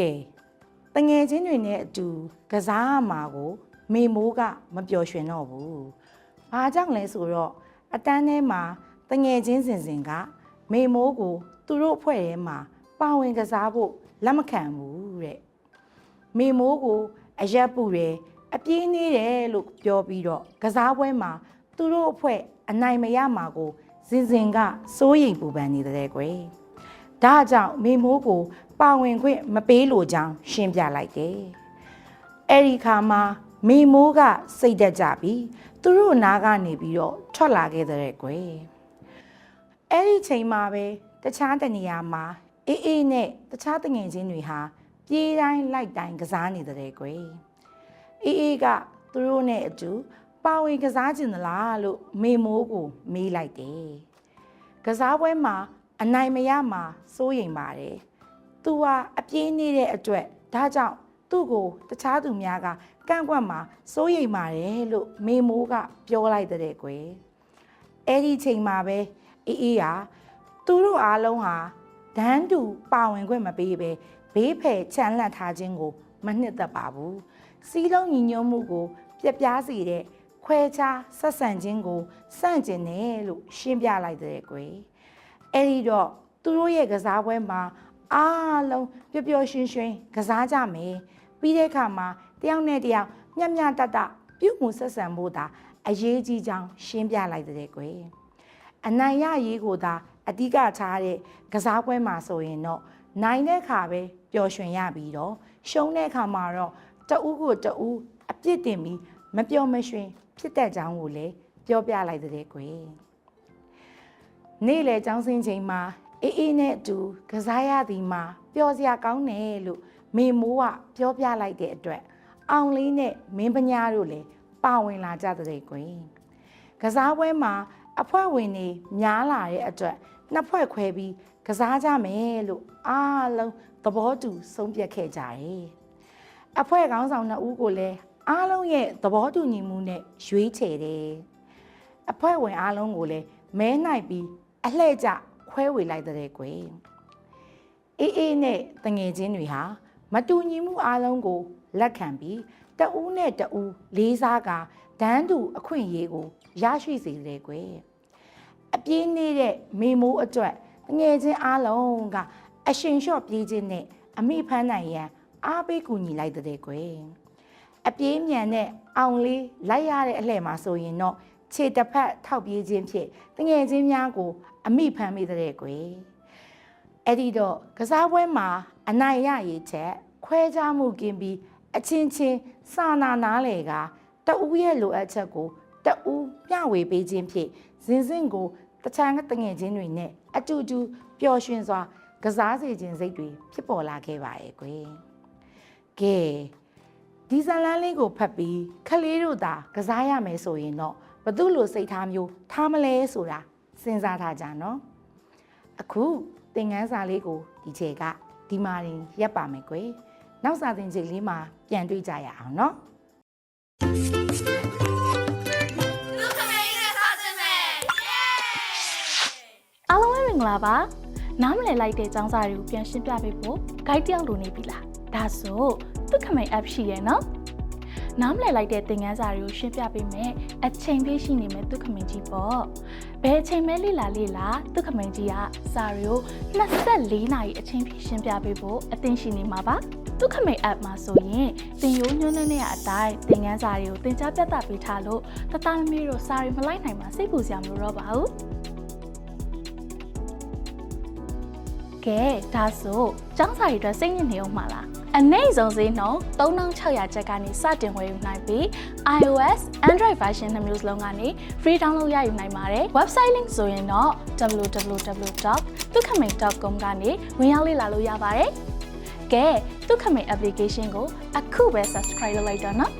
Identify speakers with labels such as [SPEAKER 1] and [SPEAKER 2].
[SPEAKER 1] ကဲတငယ်ချင်းတွေနဲ့အတူကစားရမှာကိုမေမိုးကမပျော်ရွှင်တော့ဘူး။ဘာကြောင့်လဲဆိုတော့အတန်းထဲမှာတငယ်ချင်းစင်စင်ကမေမိုးကိုသူတို့အဖွဲ့ထဲမှာပါဝင်ကစားဖို့လက်မခံဘူးတဲ့။မေမိုးကိုအရက်ပူတယ်အပြေးနေတယ်လို့ပြောပြီးတော့ကစားပွဲမှာသူတို့အဖွဲ့အနိုင်မရမှာကိုစင်စင်ကစိုးရိမ်ပူပန်နေတဲ့ကွယ်။ ဒါကြောင့်မေမိုးကို ပါဝင်ခွင့်မပေးလို့ကြောင်းရှင်းပြလိုက်တယ်။အဲ့ဒီခါမှာမေမိုးကစိတ်တက်ကြပြီးသူတို့နားကနေပြီးတော့ထွက်လာခဲ့တဲ့ကွယ်။အဲ့ဒီချိန်မှာပဲတခြားတနေရာမှာအေးအေးနဲ့တခြားတငယ်ချင်းတွေဟာပြေးတိုင်းလိုက်တိုင်းကစားနေတဲ့ကွယ်။အေးအေးကသူတို့နဲ့အတူပါဝင်ကစားကျင်သလားလို့မေမိုးကိုမေးလိုက်တယ်။ကစားပွဲမှာ အနိုင်မရမှာစိုးရိမ်ပါတယ်။ "तू ဟာအပြေးနေတဲ့အတွက်ဒါကြောင့်သူ့ကိုတခြားသူများကကန့်ကွက်မှာစိုးရိမ်ပါတယ် လို့မေမိုးကပြောလိုက်တဲ့ကွယ်။အဲ့ဒီချိန်မှာပဲအေးအေးဟာသူတို့အားလုံးဟာဒန်းတူပါဝင်ခွင့်မပေးပဲဘေးဖယ်ချမ်းလန့်ထားခြင်းကိုမနှစ်သက်ပါဘူး။စီးလုံးညီညွတ်မှုကို ပြက်ပြားစေတဲ့ခွဲခြားဆက်ဆံခြင်းကိုစန့်ကျင်တယ်လို့ရှင်းပြလိုက်တဲ့ကွယ်။ အဲ့ဒီတော့သူတို့ရဲ့ကစားပွဲမှာအားလုံးပျော်ပျော်ရွှင်ရွှင်ကစားကြမယ်။ပြီးတဲ့အခါမှာတယောက်နဲ့တယောက်မျက်မျှတတပြုမှုဆက်ဆံဖို့သာအရေးကြီးကြောင်းရှင်းပြလိုက်တဲ့ကွယ်။အနိုင်ရရေးကိုသာအဓိကထားတဲ့ကစားပွဲမှာဆိုရင်တော့နိုင်တဲ့ခါပဲပျော်ရွှင်ရပြီးတော့ရှုံးတဲ့ခါမှာတော့တဦးကိုတဦးအပြစ်တင်ပြီးမပျော်မရွှင် ဖြစ်တဲ့ကြောင်းကိုလည်းပြောပြလိုက်တဲ့ကွယ် နေ့လေចောင်းစင်းချိန်မှာအေးအေးနဲ့အတူကစားရသည်မှာပျော်စရာကောင်းတယ်လို့မေမိုးကပြောပြလိုက်တဲ့အတွက်အောင်လေးနဲ့မင်းပညာတို့လည်းပါဝင်လာကြတဲ့ကွယ်ကစားပွဲမှာအဖွဲ့ဝင်တွေများလာတဲ့အတွက်နှစ်ဖွဲ့ခွဲပြီးကစားကြမယ်လို့အားလုံးသဘောတူဆုံးဖြတ်ခဲ့ကြတယ်။အဖွဲ့ခေါင်းဆောင်နှစ်ဦးကိုလည်းအားလုံးရဲ့သဘောတူညီမှုနဲ့ရွေးချယ်တယ်။အဖွဲ့ဝင်အားလုံးကိုလည်းမဲနိုင်ပြီး အလှည့်ကျခွဲဝေလိုက်တဲ့ကွယ်။အေးအေးနဲ့တငယ်ချင်းတွေဟာမတူညီမှုအားလုံးကိုလက်ခံပြီးတဦးနဲ့တဦးလေးစားကဒန်းတူအခွင့်အရေးကိုရရှိစေတယ်ကွယ်။အပြေးနေတဲ့မေမိုးအတွက်ငယ်ချင်းအားလုံးကအရှင်လျှော့ပြေးခြင်းနဲ့အမိဖမ်းနိုင်ရန်အားပေးကူညီလိုက်တဲ့ကွယ်အပြေးမြန်တဲ့အောင်လေးလိုက်ရတဲ့အလှဲ့မှာဆိုရင်တော့ ခြေတစ်ဖက်ထောက်ပြေးခြင်းဖြင့်တငယ်ချင်းများကို အမိဖမ်းမိတဲ့ကွယ်အဲ့ဒီတော့ကစားပွဲမှာအနိုင်ရရေးချက်ခွဲခြားမှုကင်းပြီးအချင်းချင်းစာနာနားလေကတဦးရဲ့လိုအပ်ချက်ကိုတဦးမျှဝေပေးခြင်းဖြင့်ဇင်စင်ကိုတခြားတငယ်ချင်းတွေနဲ့အတူတူပျော်ရွှင်စွာ ကစားစေခြင်းစိတ်တွေဖြစ်ပေါ်လာခဲ့ပါရဲ့ကွယ်ကဲဒီဇလန်းလေးကိုဖတ်ပြီးခလေးတို့သာကစားရမယ်ဆိုရင်တော့ ဘသူလိုစိတ်ထားမျိုးထားမလဲဆိုတာစဉ်းစားထားကြနော်အခုသင်ငန်းစာလေးကိုဒီချေကဒီမာရင်ရက်ပါမယ်ကွယ်နောက်စာသင်ချိန်လေးမှာပြန်တွေ့ကြရအောင်နော်
[SPEAKER 2] လူခမေးနဲ့စားခြင်းပဲเย้
[SPEAKER 3] အားလုံးပဲမင်္ဂလာပါနားမလည်လိုက်တဲ့ចောင်းစာတွေကိုပြန်ရှင်းပြပေးဖို့ guide တယောက်လိုနေပြီလားဒါဆိုသူခမိန် app ရှိရဲ့နော် နားမလည်လိုက်တဲ့သင်ခန်းစာတွေကိုရှင်းပြပေးမယ်အချိန်ပေးရှိနေမယ်သူခမိန်ကြီးပေါ့ဘယ်အချိန်မဲလေ့လာလေ့လာသူခမိန်ကြီးကစာတွေကို24နာရီအချိန်ပြည့်ရှင်းပြပေးဖို့အသင်ရှိနေမှာပါသူခမိန် app မှာဆိုရင်သင်ရိုးညွှန်းနေတဲ့အတိုင်းသင်ခန်းစာတွေကိုသင်ကြားပြသပေးထားလို့တသားသမီးတို့စာရီမလိုက်နိုင်မှာစိတ်ပူစရာမလိုတော့ပါဘူးကဲဒါဆိုចောင်းစာရီအတွက်စိတ်ညစ်နေအောင်မှာလား အနည်းဆုံးဈေးနှုန်း3600ကျပ်ကနေစတင်ဝယ်ယူနိုင်ပြီး iOS Android version နှစ်မျိုးစလုံးကနေ free download ရယူနိုင်ပါတယ် website link ဆိုရင်တော့ www.tukhamin.com ကနေဝင်ရောက်လေ့လာလို့ရပါတယ်ကဲ tukhamin application ကိုအခုပဲ subscribe လုပ်လိုက်တော့နော်